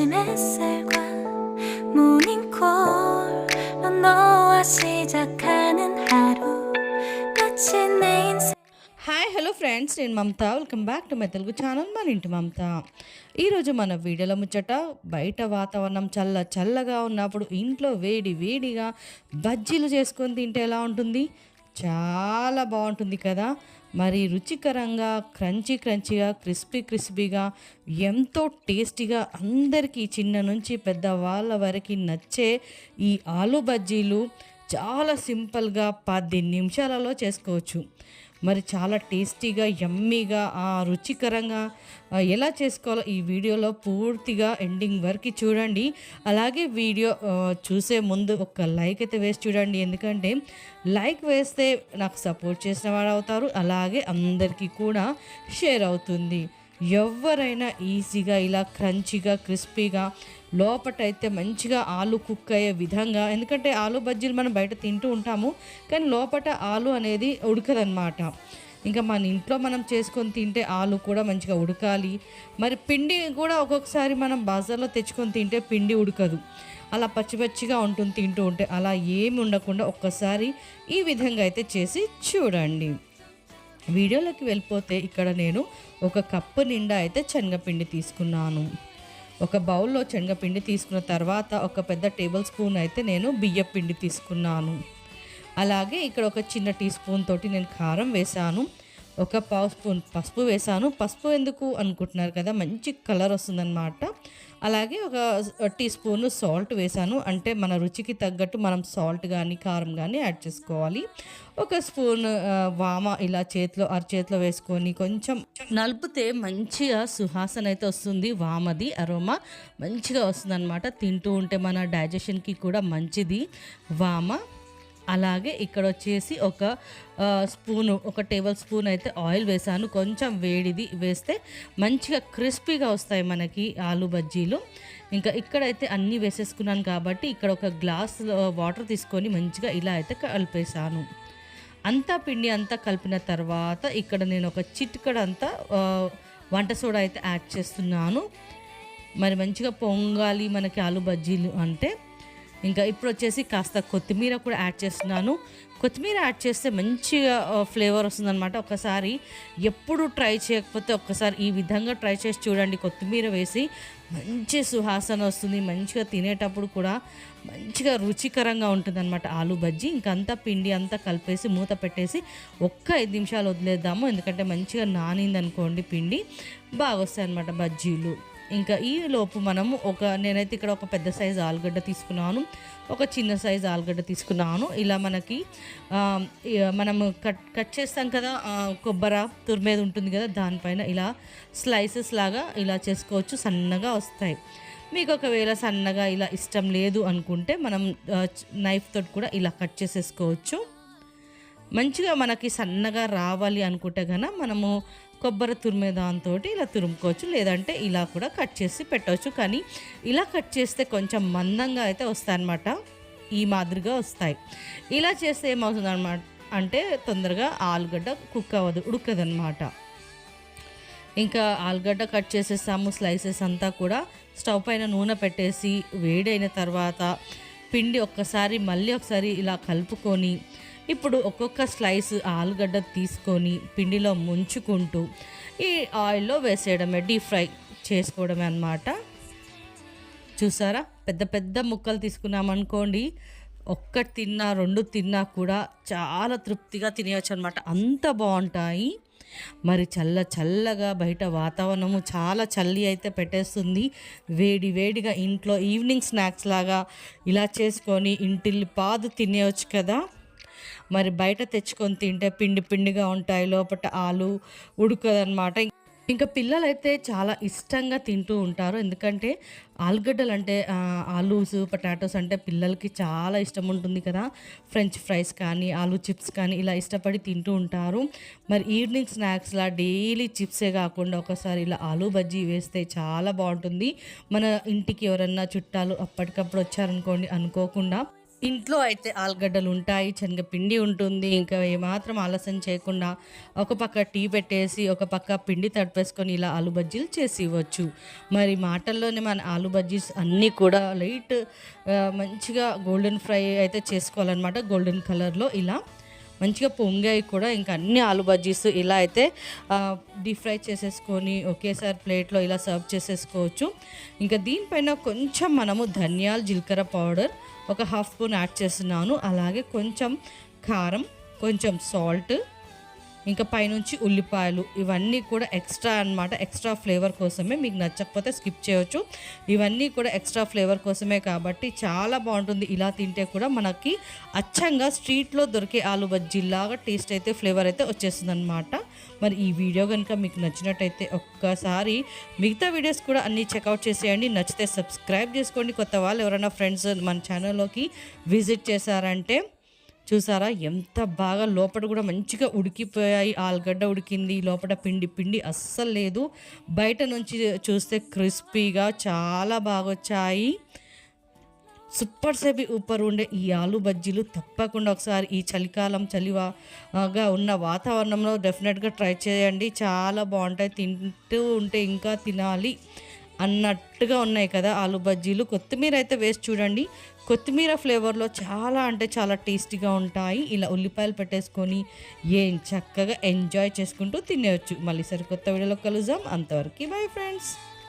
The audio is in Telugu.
아침 햇살과 모닝콜로 너와 시작하는 하루 마치 내 인생 హాయ్ హలో ఫ్రెండ్స్ నేను Mamata welcome back to my Telugu channel మన ఇంటి మమత ఈరోజు మన వీడియోలో ముచ్చట బయట వాతావరణం చల్ల చల్లగా ఉన్నప్పుడు ఇంట్లో వేడి వేడిగా బజ్జీలు చేసుకొని తింటే ఎలా ఉంటుంది చాలా బాగుంటుంది కదా. మరి రుచికరంగా క్రంచీ క్రంచీగా క్రిస్పీ క్రిస్పీగా ఎంతో టేస్టీగా అందరికీ చిన్న నుంచి పెద్ద వాళ్ళ వరకు నచ్చే ఈ ఆలు బజ్జీలు చాలా సింపుల్గా పది నిమిషాలలో చేసుకోవచ్చు. మరి చాలా టేస్టీగా యమ్మీగా ఆ రుచికరంగా ఎలా చేసుకోవాలో ఈ వీడియోలో పూర్తిగా ఎండింగ్ వరకు చూడండి. అలాగే వీడియో చూసే ముందు ఒక లైక్ అయితే వేసి చూడండి. ఎందుకంటే లైక్ వేస్తే నాకు సపోర్ట్ చేసిన వాడు అవుతారు. అలాగే అందరికీ కూడా షేర్ అవుతుంది. ఎవరైనా ఈజీగా ఇలా క్రంచిగా క్రిస్పీగా లోపటైతే మంచిగా ఆలు కుక్ అయ్యే విధంగా ఎందుకంటే ఆలు బజ్జీలు మనం బయట తింటూ ఉంటాము కానీ లోపట ఆలు అనేది ఉడకదన్నమాట. ఇంకా మన ఇంట్లో మనం చేసుకొని తింటే ఆలు కూడా మంచిగా ఉడకాలి. మరి పిండి కూడా ఒక్కొక్కసారి మనం బజార్లో తెచ్చుకొని తింటే పిండి ఉడకదు. అలా పచ్చి పచ్చిగా ఉంటుంది తింటూ ఉంటే అలా ఏమి ఉండకుండా ఒక్కసారి ఈ విధంగా అయితే చేసి చూడండి. వీడియోలోకి వెళ్ళిపోతే ఇక్కడ నేను ఒక కప్పు నిండా అయితే శనగపిండి తీసుకున్నాను. ఒక బౌల్లో శనగపిండి తీసుకున్న తర్వాత ఒక పెద్ద టేబుల్ స్పూన్ అయితే నేను బియ్య పిండి తీసుకున్నాను. అలాగే ఇక్కడ ఒక చిన్న టీ స్పూన్ తోటి నేను కారం వేసాను ఒక పావు స్పూన్ పసుపు వేసాను పసుపు ఎందుకు అనుకుంటున్నారు కదా? మంచి కలర్ వస్తుందన్నమాట. అలాగే ఒక టీ స్పూన్ సాల్ట్ వేసాను అంటే మన రుచికి తగ్గట్టు మనం సాల్ట్ కానీ కారం కానీ యాడ్ చేసుకోవాలి. ఒక స్పూన్ వామ ఇలా చేతిలో అరచేతిలో వేసుకొని కొంచెం నలిపితే మంచిగా సుహాసన అయితే వస్తుంది. వామది అరోమా మంచిగా వస్తుంది అనమాట తింటూ ఉంటే మన డైజెషన్కి కూడా మంచిది. వామ అలాగే ఇక్కడ వచ్చేసి ఒక స్పూను ఒక టేబుల్ స్పూన్ అయితే ఆయిల్ వేసాను. కొంచెం వేడిది వేస్తే మంచిగా క్రిస్పీగా వస్తాయి మనకి ఆలు బజ్జీలు. ఇంకా ఇక్కడైతే అన్నీ వేసేసుకున్నాను కాబట్టి ఇక్కడ ఒక గ్లాస్ వాటర్ తీసుకొని మంచిగా ఇలా అయితే కలిపేసాను అంతా పిండి అంతా కలిపిన తర్వాత ఇక్కడ నేను ఒక చిటికడ అంతా వంట సోడా అయితే యాడ్ చేస్తున్నాను. మరి మంచిగా పొంగాలి మనకి ఆలు బజ్జీలు అంటే. ఇంకా ఇప్పుడు వచ్చేసి కాస్త కొత్తిమీర కూడా యాడ్ చేస్తున్నాను. కొత్తిమీర యాడ్ చేస్తే మంచిగా ఫ్లేవర్ వస్తుందన్నమాట. ఒకసారి ఎప్పుడు ట్రై చేయకపోతే ఒక్కసారి ఈ విధంగా ట్రై చేసి చూడండి. కొత్తిమీర వేసి మంచి సుహాసన వస్తుంది. మంచిగా తినేటప్పుడు కూడా మంచిగా రుచికరంగా ఉంటుందన్నమాట ఆలు బజ్జీ. ఇంకంతా పిండి అంతా కలిపేసి మూత పెట్టేసి ఒక్క ఐదు నిమిషాలు వదిలేద్దాము. ఎందుకంటే మంచిగా నానింది అనుకోండి పిండి. బాగా వస్తాయి అన్నమాట బజ్జీలు. ఇంకా ఈ లోపు మనము ఒక నేనైతే ఇక్కడ ఒక పెద్ద సైజు ఆలుగడ్డ తీసుకున్నాను ఒక చిన్న సైజ్ ఆలుగడ్డ తీసుకున్నాను. ఇలా మనకి మనము కట్ కట్ చేస్తాం కదా ఆ, కొబ్బరి తురిమేది ఉంటుంది కదా దానిపైన ఇలా స్లైసెస్ లాగా ఇలా చేసుకోవచ్చు సన్నగా వస్తాయి. మీకు ఒకవేళ సన్నగా ఇలా ఇష్టం లేదు అనుకుంటే మనం నైఫ్ తోటి కూడా ఇలా కట్ చేసేసుకోవచ్చు. మంచిగా మనకి సన్నగా రావాలి అనుకుంటే కనుక మనము కొబ్బరి తురిమే దాంతో ఇలా తురుముకోవచ్చు. లేదంటే ఇలా కూడా కట్ చేసి పెట్టవచ్చు. కానీ ఇలా కట్ చేస్తే కొంచెం మందంగా అయితే వస్తాయన్నమాట. ఈ మాదిరిగా వస్తాయి. ఇలా చేస్తే ఏమవుతుందన్నమాట అంటే తొందరగా ఆలుగడ్డ కుక్ అవ్వదు ఉడకదనమాట ఇంకా ఆలుగడ్డ కట్ చేసేసాము స్లైసెస్ అంతా కూడా స్టవ్ పైన నూనె పెట్టేసి వేడైన తర్వాత పిండి ఒక్కసారి మళ్ళీ ఒకసారి ఇలా కలుపుకొని ఇప్పుడు ఒక్కొక్క స్లైస్ ఆలుగడ్డ తీసుకొని పిండిలో ముంచుకుంటూ ఈ ఆయిల్లో వేసేయడమే డీప్ ఫ్రై చేసుకోవడమే అన్నమాట. చూసారా? పెద్ద పెద్ద ముక్కలు తీసుకున్నామనుకోండి ఒక్కటి తిన్నా రెండు తిన్నా కూడా చాలా తృప్తిగా తినేయచ్చు అనమాట అంత బాగుంటాయి. మరి చల్ల చల్లగా బయట వాతావరణము చాలా చల్లి అయితే పెట్టేస్తుంది. వేడి వేడిగా ఇంట్లో ఈవినింగ్ స్నాక్స్ లాగా ఇలా చేసుకొని ఇంటిల్లి పాదు తినేయచ్చు కదా. మరి బయట తెచ్చుకొని తింటే పిండి పిండిగా ఉంటాయి లోపల ఆలు ఉడకదనమాట ఇంకా పిల్లలైతే చాలా ఇష్టంగా తింటూ ఉంటారు. ఎందుకంటే ఆలుగడ్డలు అంటే ఆలూస్ పొటాటోస్ అంటే పిల్లలకి చాలా ఇష్టం ఉంటుంది కదా. ఫ్రెంచ్ ఫ్రైస్ కానీ ఆలూ చిప్స్ కానీ ఇలా ఇష్టపడి తింటూ ఉంటారు. మరి ఈవినింగ్ స్నాక్స్లా డైలీ చిప్సే కాకుండా ఒకసారి ఇలా ఆలూ బజ్జీ వేస్తే చాలా బాగుంటుంది. మన ఇంటికి ఎవరన్నా చుట్టాలు అప్పటికప్పుడు వచ్చారనుకోండి అనుకోకుండా ఇంట్లో అయితే ఆలుగడ్డలు ఉంటాయి శనగపిండి ఉంటుంది. ఇంకా ఏమాత్రం ఆలస్యం చేయకుండా ఒక పక్క టీ పెట్టేసి ఒక పక్క పిండి తడిపేసుకొని ఇలా ఆలు బజ్జీలు చేసి ఇవ్వచ్చు మరి మాటల్లోనే మన ఆలు బజ్జీస్ అన్నీ కూడా లైట్ మంచిగా గోల్డెన్ ఫ్రై అయితే చేసుకోవాలన్నమాట. గోల్డెన్ కలర్లో ఇలా మంచిగా పొంగాయి కూడా. ఇంకా అన్ని ఆలు బజ్జీస్ ఇలా అయితే డీప్ ఫ్రై చేసేసుకొని ఒకేసారి ప్లేట్లో ఇలా సర్వ్ చేసేసుకోవచ్చు. ఇంకా దీనిపైన కొంచెం మనము ధనియాలు జీలకర్ర పౌడర్ ఒక హాఫ్ స్పూన్ యాడ్ చేస్తున్నాను. అలాగే కొంచెం కారం కొంచెం సాల్ట్ ఇంకా పైనుంచి ఉల్లిపాయలు ఇవన్నీ కూడా ఎక్స్ట్రా అన్నమాట ఎక్స్ట్రా ఫ్లేవర్ కోసమే. మీకు నచ్చకపోతే స్కిప్ చేయొచ్చు. ఇవన్నీ కూడా ఎక్స్ట్రా ఫ్లేవర్ కోసమే కాబట్టి చాలా బాగుంటుంది. ఇలా తింటే కూడా మనకి అచ్చంగా స్ట్రీట్లో దొరికే ఆలు బజ్జీలాగా టేస్ట్ అయితే ఫ్లేవర్ అయితే వచ్చేస్తుంది అనమాట మరి ఈ వీడియో కనుక మీకు నచ్చినట్టయితే ఒక్కసారి మిగతా వీడియోస్ కూడా అన్నీ చెక్అవుట్ చేసేయండి. నచ్చితే సబ్స్క్రైబ్ చేసుకోండి. కొత్త వాళ్ళు ఎవరైనా ఫ్రెండ్స్ మన ఛానల్లోకి విజిట్ చేశారంటే చూసారా? ఎంత బాగా లోపల కూడా మంచిగా ఉడికిపోయాయి. ఆలుగడ్డ ఉడికింది లోపల పిండి పిండి అస్సలు లేదు. బయట నుంచి చూస్తే క్రిస్పీగా చాలా బాగా వచ్చాయి సూపర్ సేపి ఊపర్ ఉండే ఈ ఆలు బజ్జీలు తప్పకుండా ఒకసారి ఈ చలికాలం చలిగా ఉన్న వాతావరణంలో డెఫినెట్గా ట్రై చేయండి. చాలా బాగుంటాయి. తింటూ ఉంటే ఇంకా తినాలి. అన్నట్టుగా ఉన్నాయి కదా ఆలు బజ్జీలు. కొత్తిమీర అయితే వేసి చూడండి. కొత్తిమీర ఫ్లేవర్లో చాలా అంటే చాలా టేస్టీగా ఉంటాయి. ఇలా ఉల్లిపాయలు పెట్టేసుకొని ఏం చక్కగా ఎంజాయ్ చేసుకుంటూ తినేయచ్చు. మళ్ళీ సరికొత్త వీడియోలో కలుద్దాం. అంతవరకు బై ఫ్రెండ్స్.